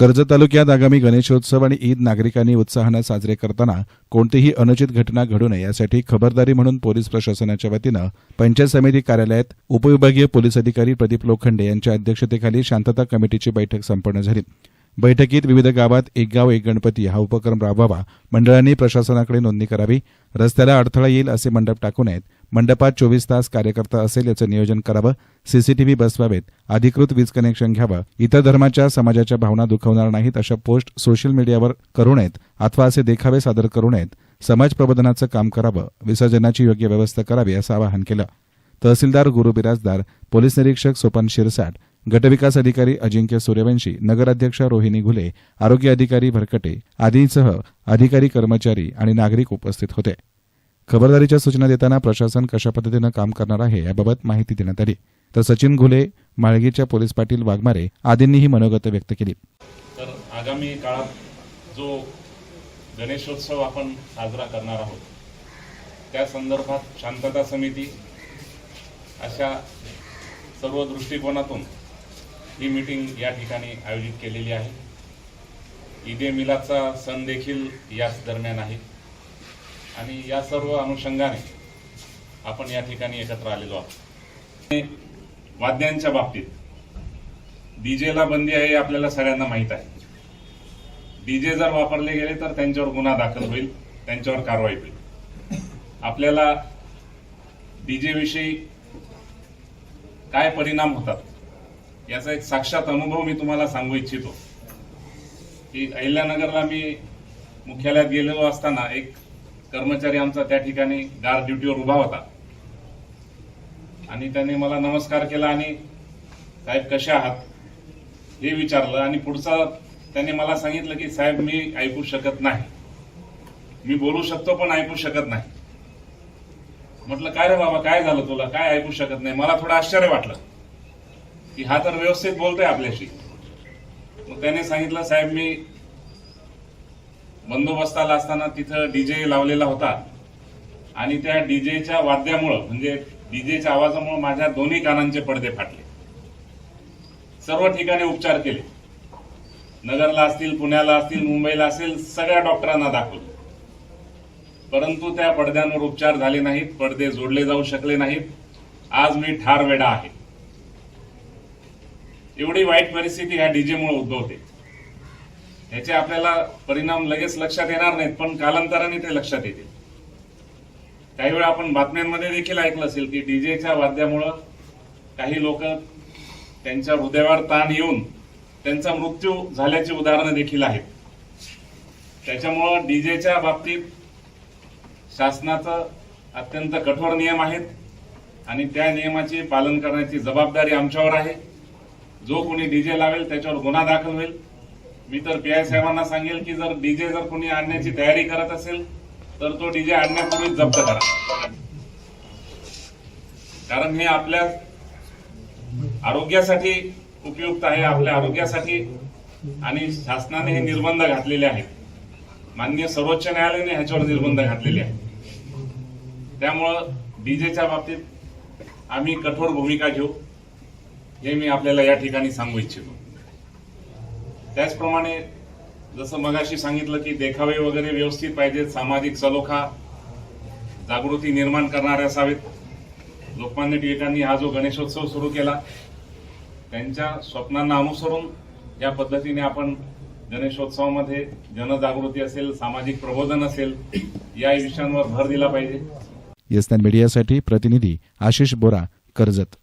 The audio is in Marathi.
कर्जत तालुक्यात आगामी गणेशोत्सव आणि ईद नागरिकांनी उत्साहानं साजरे करताना कोणतीही अनुचित घटना घडू नये यासाठी खबरदारी म्हणून पोलीस प्रशासनाच्या वतीनं पंचायत समिती कार्यालयात उपविभागीय पोलीस अधिकारी प्रदीप लोखंडे यांच्या अध्यक्षतेखाली शांतता कमिटीची बैठक संपन्न झाली. बैठकीत विविध गावात एक गाव एक गणपती हा उपक्रम राबवावा मंडळांनी प्रशासनाकडे नोंदणी करावी रस्त्याला अडथळा येईल असे मंडप टाकू नयेत मंडपात चोवीस तास कार्यकर्ता असेल याचं नियोजन करावं सीसीटीव्ही बसवावेत अधिकृत वीज कनेक्शन घ्यावं इतर धर्माच्या समाजाच्या भावना दुखवणार नाहीत अशा पोस्ट सोशल मीडियावर करू नयेत अथवा असे देखावे सादर करू नयेत समाज प्रबोधनाचं काम करावं विसर्जनाची योग्य व्यवस्था करावी असं आवाहन केलं. तहसीलदार गुरु बिराजदार पोलीस निरीक्षक सोपान शिरसाट गटविकास अधिकारी अजिंक्य सूर्यवंशी नगराध्यक्ष रोहिणी घुले आरोग्य अधिकारी भरकटे आदींसह अधिकारी कर्मचारी आणि नागरिक उपस्थित होते. खबरदारीच्या सूचना देताना प्रशासन कशा पद्धतीनं काम करणार आहे याबाबत माहिती देण्यात आली. तर सचिन घुले माळगीच्या पोलीस पाटील वाघमारे आदींनीही मनोगत व्यक्त केली. तर आगामी काळात जो गणेशोत्सव आपण साजरा करणार आहोत त्या संदर्भात शांतता समिती अशा सर्व दृष्टिकोनातून ही मीटिंग या ठिकाणी आयोजित केलेली आहे. ईदे मिलाचा सण देखील याच दरम्यान आहे. आणि या सर्व अनुषंगाने आपण या ठिकाणी एकत्र आलेलो आहोत. वाद्यांच्या बाबतीत डीजेला बंदी आहे हे आपल्याला सगळ्यांना माहीत आहे. डीजे जर वापरले गेले तर त्यांच्यावर गुन्हा दाखल होईल त्यांच्यावर कारवाई होईल. आपल्याला डीजे विषयी काय परिणाम होतात याचा एक साक्षात अनुभव मी तुम्हाला सांगू इच्छितो. की अहिल्यानगरला मी मुख्यालयात गेलेलो असताना एक कर्मचारी आमचा त्या ठिकाणी गार्ड ड्युटीवर उभा होता. आणि त्याने मला नमस्कार केला आणि साहेब कसे आहात? हे विचारलं आणि पुढचा त्याने मला सांगितलं की साहेब मी ऐकू शकत नाही. मी बोलू शकतो पण ऐकू शकत नाही. म्हटलं काय रे बाबा काय झालं तुला? काय ऐकू शकत नाही? मला थोडं आश्चर्य वाटलं की हा तर व्यवस्थित बोलतोय आपल्याशी. मग त्याने सांगितलं साहेब मी बंदोबस्ताला असताना तिथं डीजे लावलेला होता. आणि त्या डीजेच्या वाद्यामुळं म्हणजे डीजेच्या आवाजामुळे माझ्या दोन्ही कानांचे पडदे फाटले. सर्व ठिकाणी उपचार केले. नगरला असतील पुण्याला असतील मुंबईला असेल सगळ्या डॉक्टरांना दाखवलं. परंतु त्या पडद्यांवर उपचार झाले नाहीत पडदे जोडले जाऊ शकले नाहीत. आज मी ठार वेडा आहे. एवढी वाईट परिस्थिती ह्या डीजेमुळे उद्भवते. याचे आपल्याला परिणाम लगेच लक्षात येणार नाहीत पण कालांतराने ते लक्षात येतील. काही वेळा आपण बातम्यांमध्ये देखील ऐकलं असेल की डीजेच्या वाद्यामुळं काही लोक त्यांच्या हृदयावर ताण येऊन त्यांचा मृत्यू झाल्याची उदाहरणं देखील आहेत. त्याच्यामुळं डीजेच्या बाबतीत शासनाचं अत्यंत कठोर नियम आहेत आणि त्या नियमाचे पालन करण्याची जबाबदारी आमच्यावर आहे. जो कोणी डीजे लावेल त्याच्यावर गुन्हा दाखल होईल. मी तर पी आय साहेबांना सांगेल की जर डीजे जर कोणी आणण्याची तयारी करत असेल तर तो डीजे आणण्यापूर्वी जप्त करा. कारण हे आपल्या आरोग्यासाठी उपयुक्त आहे आपल्या आरोग्यासाठी आणि शासनाने हे निर्बंध घातलेले आहेत. माननीय सर्वोच्च न्यायालयाने ह्याच्यावर निर्बंध घातलेले आहेत. त्यामुळं डीजेच्या बाबतीत आम्ही कठोर भूमिका घेऊ हे मी आपल्याला या ठिकाणी सांगू इच्छितो. त्याचप्रमाणे जसं मगाशी सांगितलं की देखावे वगैरे व्यवस्थित पाहिजेत सामाजिक सलोखा जागृती निर्माण करणारे असावेत लोकमान्य टिळकांनी हा जो गणेशोत्सव सुरू केला त्यांच्या स्वप्नांना अनुसरून या पद्धतीने आपण गणेशोत्सवामध्ये जनजागृती असेल सामाजिक प्रबोधन असेल या विषयांवर भर दिला पाहिजे. येसनान मीडियासाठी प्रतिनिधी आशिष बोरा कर्जत.